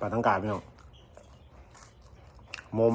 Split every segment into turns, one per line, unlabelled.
ปลาทั้งกาพี่น้องมม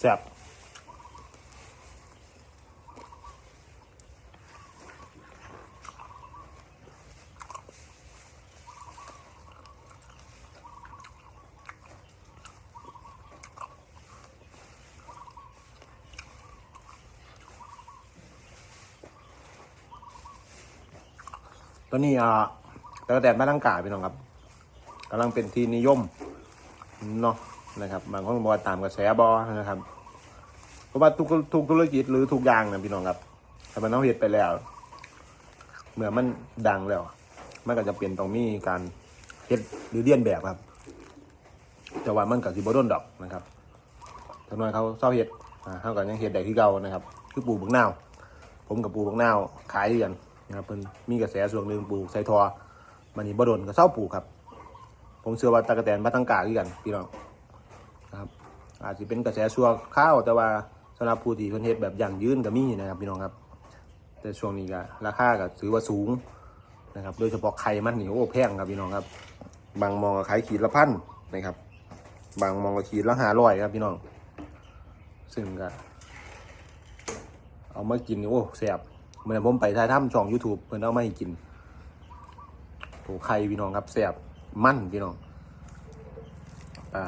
แซ่บตอนนี้อ่าตะกแตนบ้านทั้งกาพี่น้องครับกำลังเป็นที่นิยมเนาะ นะครับบางคนบอกว่าตามกระแสบอนะครับ เพราะว่าทุกทุกธุรกิจหรือทุกอย่างนะพี่น้องครับถ้ามันต้องเฮ็ดไปแล้ว เมื่อมันดังแล้ว มันก็จะเปลี่ยนต้องมีการเฮ็ดหรือเลียนแบบครับ แต่ว่ามันกับสิบโดนดอกนะครับถ้าน้อยเขาเศร้าเฮ็ดอ่าเขาก็ยังเฮ็ดได้ที่เก่านะครับ คือปลูกบักนาวผมกับปลูกบักนาวขายด้วยกันนะครับเพิ่นมีกระแสส่วนหนึ่งปลูกใสทอมันนี่บดนก็เศร้าปลูกครับ ผมเชื่อว่าตะกะแตนบ้าตั้งกาคือกันพี่น้อง อาจจะเป็นกระแสชั่วข้าวแต่ว่าสำหรับผู้ที่เพิ่นเฮ็ดแบบยั่งยืนก็มีนะครับพี่น้องครับ แต่ช่วงนี้ก็ราคาก็ถือว่าสูงนะครับ โดยเฉพาะไข่มันนี่โอ้แพงครับพี่น้องครับ บางมองก็ขายขีดละพันนะครับ บางมองก็ขีดละห้าร้อยครับพี่น้อง ซึ่งก็เอามากินโอ้แซ่บเมื่อผมไปถ่ายทำช่อง YouTube เพิ่นเอามาให้กินโอ้ไข่พี่น้องครับแซ่บมันพี่น้องอ่า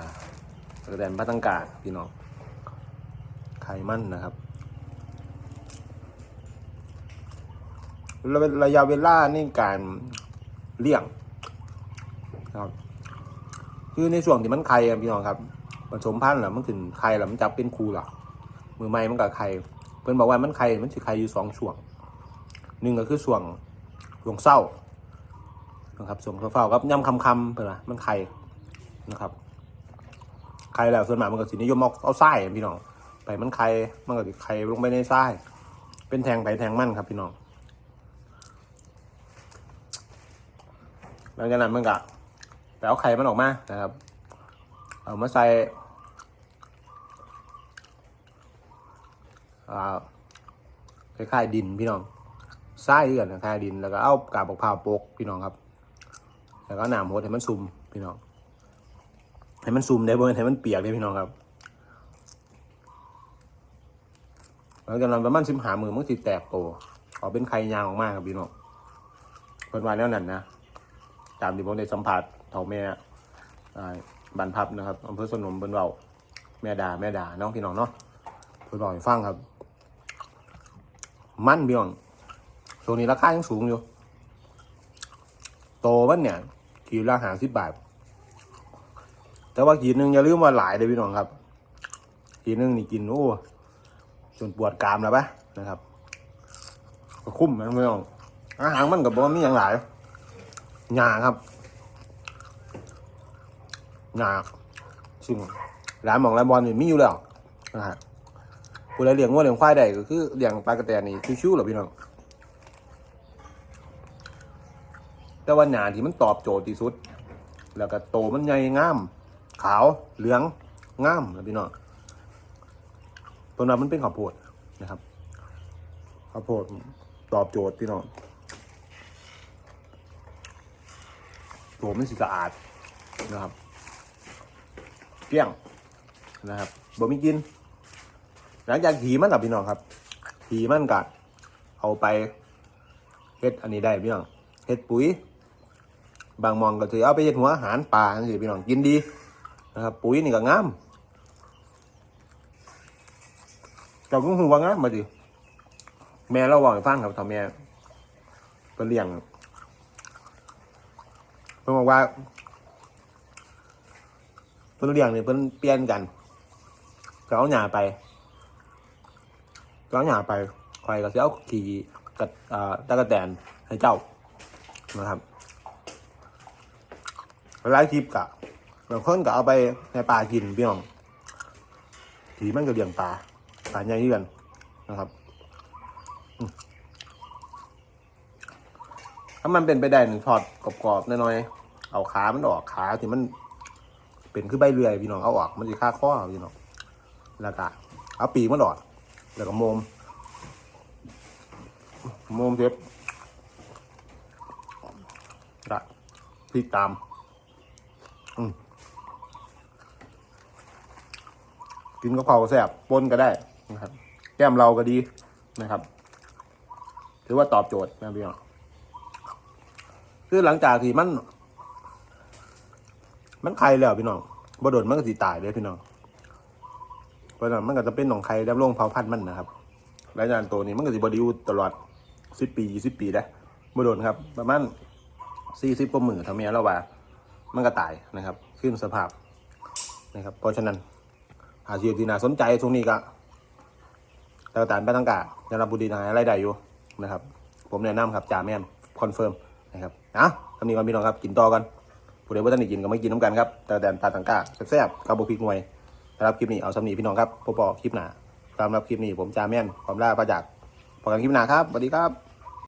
ตะแดนพัตังกาดพี่น้องไข่มันนะครับระยะเวลาในการเลี้ยงครับ คือในช่วงที่มันไข่พี่น้องครับผสมพันธุ์แล้วมันขึ้นไข่แล้วมันจับเป็นคูหรอมือไม้มันกับไข่เพิ่นบอกว่ามันไข่มันสิไข่อยู่สองช่วงหนึ่งก็คือช่วงช่วงเศร้านะครับช่วงเศร้าๆกับย่ำคำคำเพิ่อนว่ามันไข่นะครับ ไข่แล้วส่วนมากมันก็สินิยมเอาเอาไส้พี่น้องไปมันไข่มันก็สิไข่ลงไปในไส้เป็นแทงไปแทงมันครับพี่น้องหลังจากนั้นมันก็ไปเอาไข่มันออกมานะครับ เอามาใส่าคล้ายๆดินพี่น้องไส้เดือนคล้ายดินแล้วก็เอากาบบักพร้าวโปกพี่น้องครับ แล้วก็น้ำโหดให้มันซุ่มพี่น้อง ให้มันซูมได้บ่ให้มันเปียกได้พี่น้องครับหลังจากนั้นประมาณสิบหามือมันสิแตกโตออกเป็นไข่ยางออกมาครับพี่น้องเพิ่นว่าแนวนั้นนะตามที่ผมได้สัมผัสเฒ่าแม่บันพับนะครับอำเภอสนมเพิ่นเว้าแม่ดาแม่ดาน้องพี่น้องเนาะเพิ่นบอกให้ฟังครับ มันพี่น้องช่วงนี้ราคายังสูงอยู่ โตมันเนี่ยขีดละห้าสิบบาท แต่ว่าขีดหนึ่งอย่าลืมว่าหลายเลยพี่น้องครับ ขีดหนึ่งนี่กินโอ้จนปวดกรามแล้วปะนะครับ ก็คุ้มนะพี่น้องอาหารมันกับบ่มีอย่างหลายหญ้าครับหญ้าซึ่งร้านหมองร้านบอลนี่มีอยู่แล้วนะฮะผู้ใดเลี้ยงวัวเลี้ยงควายได้ก็คือเลี้ยงปลากระแตนี่ชิวๆหรอพี่น้องแต่ว่าหญ้าที่มันตอบโจทย์ที่สุด แล้วก็โตมันใหญ่งาม ขาวเหลืองงามนะพี่น้องตัวนั้นมันเป็นข้าวโพดนะครับข้าวโพดตอบโจทย์พี่น้องตัวมันสีสะอาดนะครับเกลี้ยงนะครับบ่มีกิน หลังจากถีมันหลับพี่น้องครับถีมันกัดเอาไปเฮ็ดอันนี้ได้พี่น้องเฮ็ดปุ๋ย บางมองก็ถือเอาไปเฮ็ดหัวอาหารปลาจังซี่พี่น้องกินดี นะครับปุ๋ยนี่ก็งามเจ้ากุ้งหูว่างามมาดิแม่เราบอกให้ฟังครับทำแม่เพิ่นเลี้ยงเพิ่นบอกว่าเพิ่นเลี้ยงเนี่ยเพิ่นเปลี่ยนกันก็เอาหญ้าไปก็เอาหญ้าไปคอยก็สิเอาขี่กับอ่าตะกะแตนให้เจ้านะครับหลายคลิปกะ บางคนก็เอาไปในปลากินพี่น้องถีมันก็เลี้ยงปลาปลาใหญ่ที่กันนะครับถ้ามันเป็นไปได้นี่ทอดกรอบๆน้อยๆเอาขามันออกขาที่มัน เป็นคือใบเลื่อพี่น้องเอาออกมันจะค่าข้อพี่น้องแล้วก็เอาปีกมันออกแล้วก็โมมโมมเทปละพริกตาม อืม กินกะเพราแซ่บปนก็ได้นะครับ แก้มเราก็ดีนะครับ ถือว่าตอบโจทย์นะพี่น้องคือหลังจากที่มัน มันไข่แล้วพี่น้องบ่โดนมันก็สิตายเลยพี่น้องเพราะนั้นมันก็จะเป็นหนองไข่ดำรงเผาพันธุ์มันนะครับและงานตัวนี้มันก็สิบไดิวตลอดสิบปียี่สิบปีได้บ่โดนครับ ประมาณสี่สิบกว่าหมื่นทำเมียแล้วว่า มันก็ตายนะครับ ขึ้นสภาพนะครับ เพราะฉะนั้น หาชีวิตที่น่าสนใจช่วงนี้ก็แต่ตานไปตั้งกาจะรับบุดีนายอะไรได้อยู่นะครับ ผมแนะนำครับจ่าแม่นคอนเฟิร์มนะครับนะทำนี้ก่อนพี่น้องครับกินต่อกันผู้ใดว่าท่านได้กินก็ไม่กินน้ำกันครับแต่แดนปลาตังกาแซ่บๆกับบุพริกหน่วยสำหรับคลิปนี้เอาสำนีพี่น้องครับพบปอคลิปหน้าสำหรับคลิปนี้ผมจ่าแม่นความล่าประจักษ์พบกันคลิปหน้าครับสวัสดีครับ